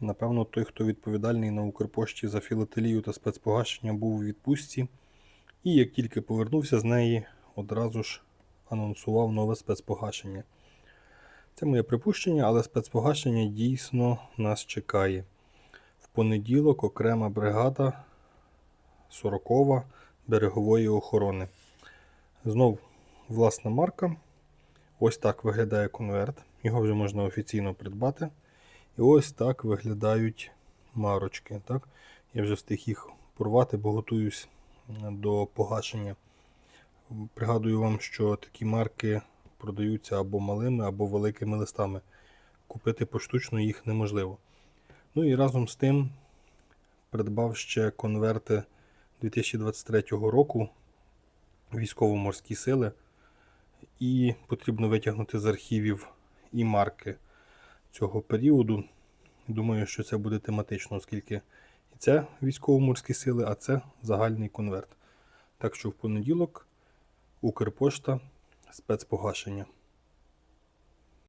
Напевно, той, хто відповідальний на Укрпошті за філателію та спецпогашення, був у відпустці. І як тільки повернувся з неї, одразу ж анонсував нове спецпогашення. Це моє припущення, але спецпогашення дійсно нас чекає. В понеділок окрема бригада 40 берегової охорони. Знов власна марка. Ось так виглядає конверт. Його вже можна офіційно придбати. І ось так виглядають марочки. Так? Я вже встиг їх порвати, бо готуюсь до погашення. Пригадую вам, що такі марки продаються або малими, або великими листами. Купити поштучно їх неможливо. Ну і разом з тим придбав ще конверти 2023 року військово-морські сили. І потрібно витягнути з архівів і марки цього періоду. Думаю, що це буде тематично, оскільки і це військово-морські сили, а це загальний конверт. Так що в понеділок Укрпошта спецпогашення.